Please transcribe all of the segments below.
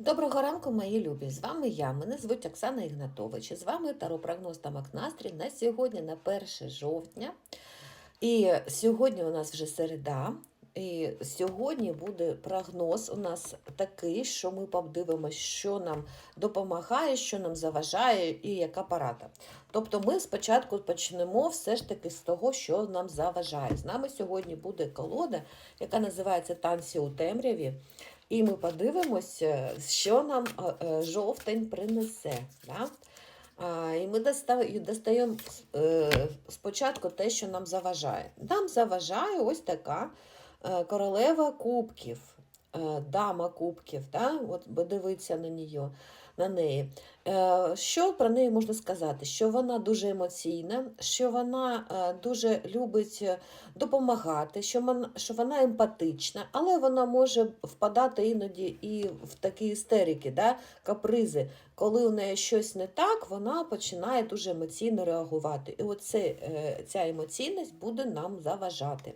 Доброго ранку, мої любі! З вами я. Мене звуть Оксана Ігнатович. З вами таропрогноз та Макнастрій на сьогодні, на 1 жовтня. І сьогодні у нас вже середа. І сьогодні буде прогноз у нас такий, що ми подивимося, що нам допомагає, що нам заважає і яка порада. Тобто ми спочатку почнемо все ж таки з того, що нам заважає. З нами сьогодні буде колода, яка називається Танці у темряві. І ми подивимося, що нам е, е, жовтень принесе. Да? І ми достаємо е, спочатку те, що нам заважає. Нам заважає ось така е, королева кубків, е, дама кубків. Да? От подивитися на неї. На неї. Е, Що про неї можна сказати? Що вона дуже емоційна, що вона е, дуже любить е, допомагати, що вона, емпатична, але вона може впадати іноді і в такі істерики, да? капризи. Коли у неї щось не так, вона починає дуже емоційно реагувати. І оце, е, ця емоційність буде нам заважати.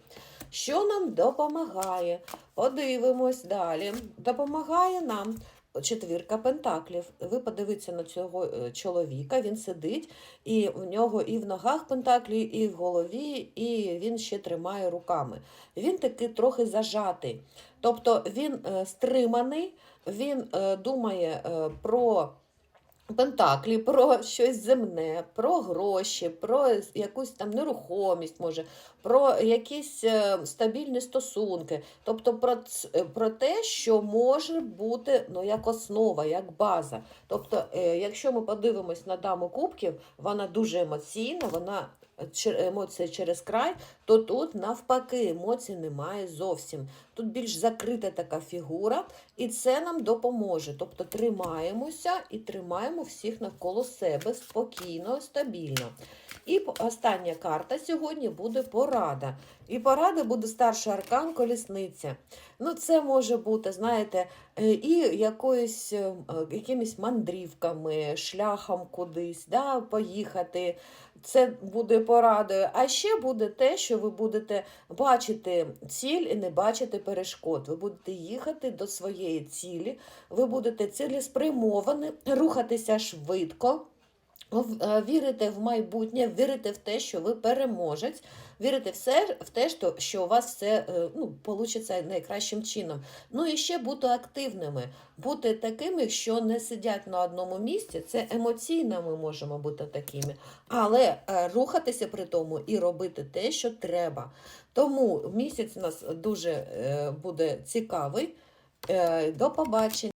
Що нам допомагає? Подивимось далі. Допомагає нам четвірка пентаклів. Ви подивіться на цього е, чоловіка, він сидить, і в нього і в ногах пентаклі, і в голові, і він ще тримає руками. Він такий трохи зажатий. Тобто він е, стриманий, він е, думає про. Пентаклі, про щось земне, про гроші, про якусь там нерухомість, може, про якісь е, стабільні стосунки, тобто про, е, про те, що може бути ну, як основа, як база. Тобто, е, якщо ми подивимось на даму кубків, вона дуже емоційна, вона емоції через край, то тут навпаки емоцій немає зовсім. Тут більш закрита така фігура, і це нам допоможе. Тобто тримаємося і тримаємо всіх навколо себе спокійно, стабільно. І остання карта сьогодні буде порада. І порада буде старший аркан колісниця. Ну, це може бути, знаєте, е, і якоюсь, е, якимись мандрівками, шляхом кудись, да, поїхати. Це буде порадою. А ще буде те, що ви будете бачити ціль і не бачити перешкод. Ви будете їхати до своєї цілі, ви будете цілеспрямовані, рухатися швидко. Е, Вірите в майбутнє, вірите в те, що ви переможець, вірите все в те, що, у вас все е, ну, вийде найкращим чином. Ну і ще бути активними, бути такими, що не сидять на одному місці. Це емоційно ми можемо бути такими, але е, рухатися при тому і робити те, що треба. Тому місяць у нас дуже буде цікавий. До побачення.